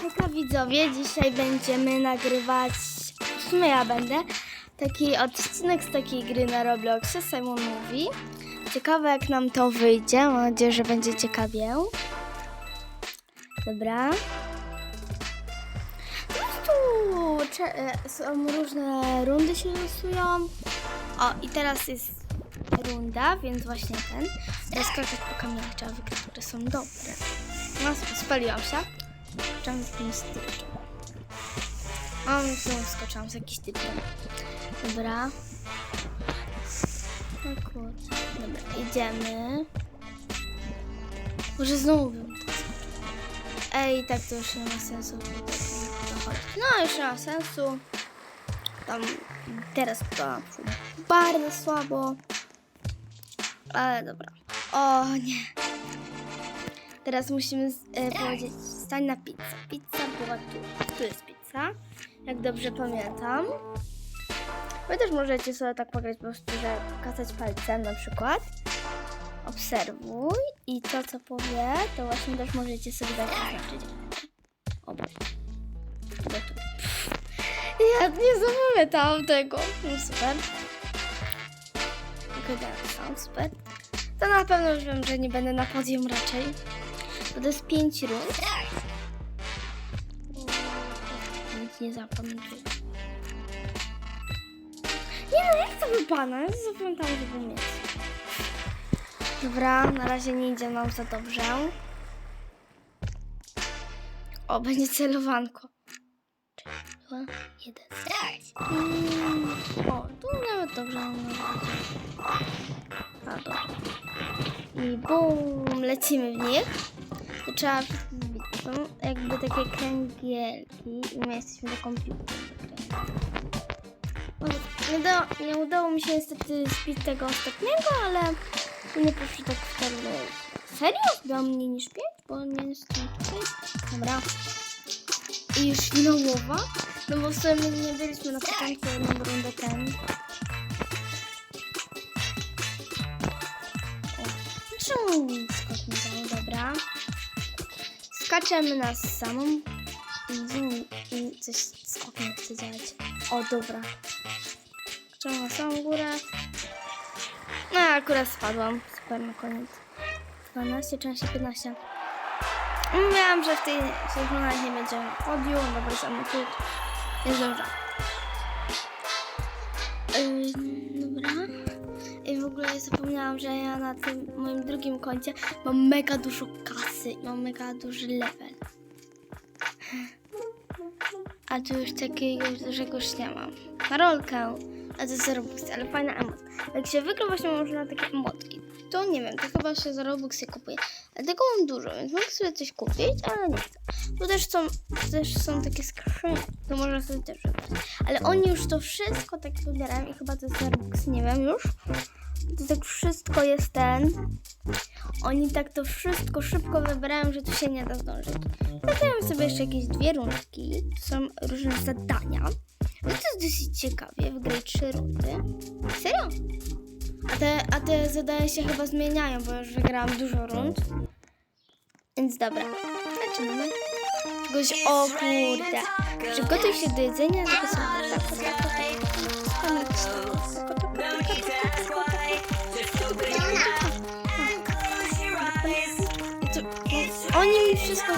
Hejka widzowie, dzisiaj będziemy nagrywać, w sumie ja będę, taki odcinek z takiej gry na Robloxie, Simon mówi. Ciekawe jak nam to wyjdzie, mam nadzieję, że będzie ciekawie. Dobra. Cze- e, są różne rundy się losują. O, i teraz jest runda, więc właśnie ten. Teraz po kamieniach trzeba wygrać, które są dobre. No, sp- spaliłam się. Jakimś typkiem. O, znowu skoczyłam z jakimś typkiem. Dobra. No kurczę. Dobra, idziemy. Może znowu bym tak. Ej, tak to już nie ma sensu. No, już nie ma sensu. Tam teraz to bardzo słabo. Ale dobra. O nie. Teraz musimy e, powiedzieć, stań na pizzę. Pizza była tu. Tu jest pizza, jak dobrze pamiętam. Wy też możecie sobie tak pograć po prostu, że pokazać palcem na przykład. Obserwuj i to, co powie, to właśnie też możecie sobie dać zaznaczyć. O, bo bo tu. Ja nie zapamiętałam tego. No super. Są super. To na pewno już wiem, że nie będę na podium raczej. Bo to jest 5 rund. Nic nie zapamiętuję. Nie no, jak to wypada? Ja zapamiętałam, że był mieć. Dobra, na razie nie idzie nam za dobrze. O, będzie celowanko. Dwa, jeden. Mm, o, tu nawet dobrze mam na razie. A. I bum, lecimy w nich. Trzeba. Są jakby takie kręgielki i my jesteśmy do komputera. Nie, udało, nie udało mi się niestety zbić tego ostatniego, ale nie poszło tak wtedy. Serio? Dał mniej niż 5? Bo nie jestem tutaj. Dobra. I już finałowa? No bo w sumie nie byliśmy na początku jedną rundę ten. Skaczemy na samą. Zoom i coś skok nie chce działać. O, dobra. Skaczemy na samą górę. No, akurat spadłam. Super, na koniec. 12, części 15. Mówiłam, że w tej sezonach nie będzie podium, dobry samochód. Jest dobrze. Yy, dobra. I w ogóle zapomniałam, że ja na tym moim drugim koncie mam mega dużo kasy i mam mega duży level. A tu już takiego dużego już nie mam. Na rolkę. A to jest Robux, ale fajna. Jak się wygra właśnie można takie emotki. To nie wiem, to chyba się za Robux je kupuje. Dlatego mam dużo, więc mogę sobie coś kupić, ale nie chcę. Tu też są, też są takie skrzynie, to można sobie też wybrać. Ale oni już to wszystko tak wybierają i chyba to jest Robux, nie wiem już. To tak wszystko jest ten. Oni tak to wszystko szybko wybierają, że tu się nie da zdążyć. Zagrałem sobie jeszcze jakieś dwie rundki. Tu są różne zadania. No to jest dosyć ciekawie. Wygraj trzy rundy. Serio? A te, a te zadania się chyba zmieniają, bo już wygrałam dużo rund. Więc dobra. Zaczynamy. Czegoś, o kurde. Przygotuj się do jedzenia. Tylko sobie tak, tak, tak, tak, Co-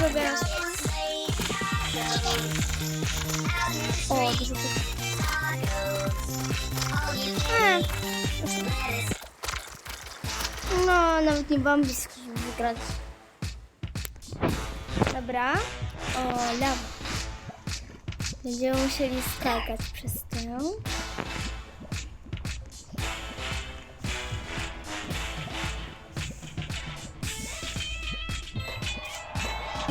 wszystko zabierają. O, dużo. E, No, nawet nie byłam blisko, żeby wygrać. Dobra. O, lawa. Będziemy musieli skakać przez tę.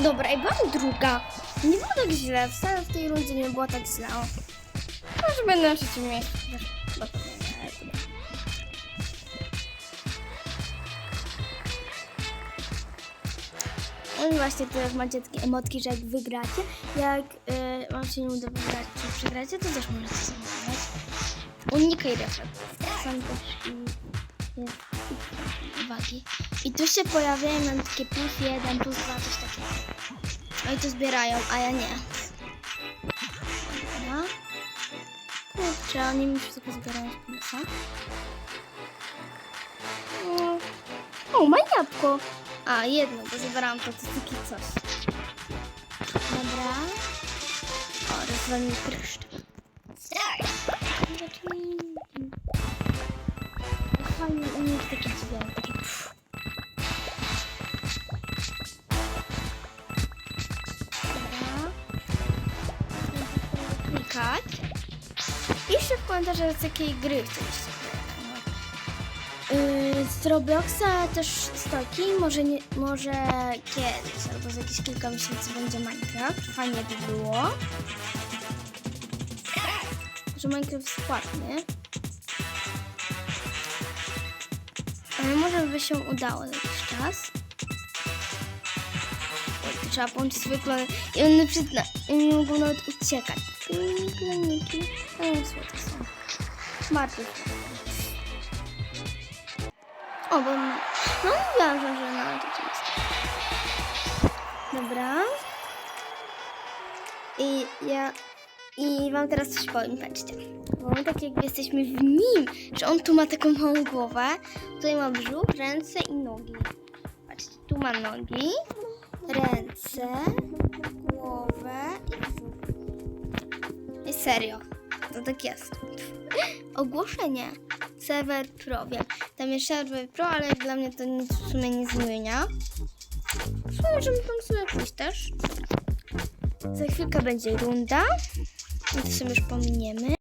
Dobra, i byłam druga. Nie było tak źle, wcale w tej rundzie nie było tak źle. O. Może będę na trzecim miejscu. dobra. No i właśnie teraz macie takie emotki, że jak wygracie, jak y, wam się nie uda wygrać, czy przegracie, to też możecie sobie wygrać. Unikaj refleksji. Są też i jest uwagi. I tu się pojawiają nam takie plus jeden, plus dwa, coś takiego. Oni to zbierają, a ja nie. Dobra. Kurczę, oni mi wszystko zbierają z pomysłu. O, ma jabłko. A, jedno, bo zabrałam to, to taki coś. Dobra. O, rozwalił pryszcz. Tak. Fajnie, Klikać. Piszcie w komentarzach, z jakiej gry chcieliście Yy, z Robloxa też stoki, może, nie, może kiedyś, albo za jakieś kilka miesięcy będzie Minecraft. Fajnie by było. Że Minecraft jest płatny. Ale może by się udało za jakiś czas. Trzeba połączyć zwykle i one przyzna, i nie mogą nawet uciekać. Klaniki, ale słodkie są. Bardzo. O, bo... No mówiłam, że, że no, to jest. Dobra. I ja... I wam teraz coś powiem, patrzcie. Bo my tak jakby jesteśmy w nim, że on tu ma taką małą głowę. Tutaj ma brzuch, ręce i nogi. Patrzcie, tu ma nogi, ręce, głowę i brzuch. I serio, to tak jest. Ogłoszenie. Serwer Pro, wiem. Tam jest serwer Pro, ale dla mnie to nic w sumie nie zmienia. W sumie możemy tam sobie pójść też. Za chwilkę będzie runda. No to sobie już pominiemy.